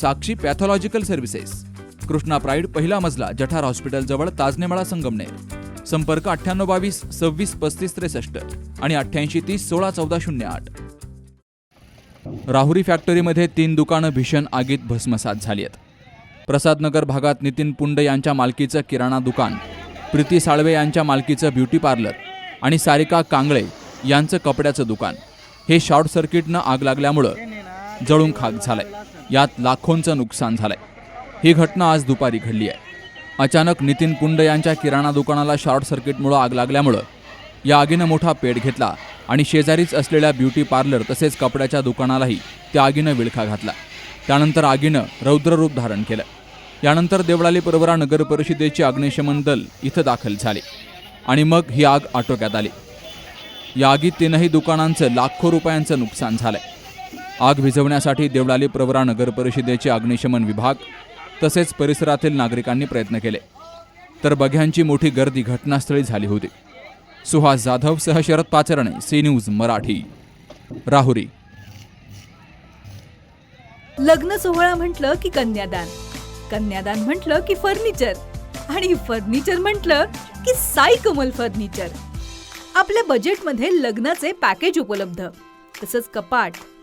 Sakshi pathological services. Krishna pride पहिला मजला जठार hospital जवळ ताजनेमाळा संगमनेर. संपर्क अठ्ठ्याण्णव बावीस सव्वीस पस्तीस त्रेसष्ट आणि अठ्ठ्याऐंशी तीस सोळा चौदा शून्य आठ. राहुरी फॅक्टरीमध्ये तीन दुकानं भीषण आगीत भस्मसात झाली आहेत प्रसादनगर भागात नितीन पुंड यांच्या मालकीचं किराणा दुकान प्रीती साळवे यांच्या मालकीचं ब्युटी पार्लर आणि सारिका कांगळे यांचं कपड्याचं दुकान. हे शॉर्ट सर्किटनं आग लागल्यामुळं जळून खाक झालंय. यात लाखोंचं नुकसान झालंय. ही घटना आज दुपारी घडली आहे. अचानक नितीन पुंड यांच्या किराणा दुकानाला शॉर्ट सर्किटमुळं आग लागल्यामुळं या आगीनं मोठा पेट घेतला आणि शेजारीच असलेल्या ब्युटी पार्लर तसेच कपड्याच्या दुकानालाही त्या आगीनं विळखा घातला. त्यानंतर आगीनं रौद्ररूप धारण केलं. यानंतर देवळाली परवरा नगर परिषदेचे अग्निशमन दल इथं दाखल झाले आणि मग ही आग आटोक्यात आली. या आगीत तीनही दुकानांचं लाखो रुपयांचं नुकसान झालंय. आग विझवण्यासाठी देवळाली प्रवरा नगर परिषदेचे अग्निशमन विभाग तसेच परिसरातील नागरिकांनी प्रयत्न केले. तर बघ्यांची मोठी गर्दी घटनास्थळी झाली होती. सुहास जाधव सह शरद पाचरणे सी न्यूज मराठी. राहुरी. लग्न सोहळा म्हटलं की कन्यादान. कन्यादान म्हटलं की फर्निचर. आणि फर्निचर म्हटलं की साई कमल फर्निचर. आपल्या बजेटमध्ये लग्नाचे पॅकेज उपलब्ध. तसंच कपाट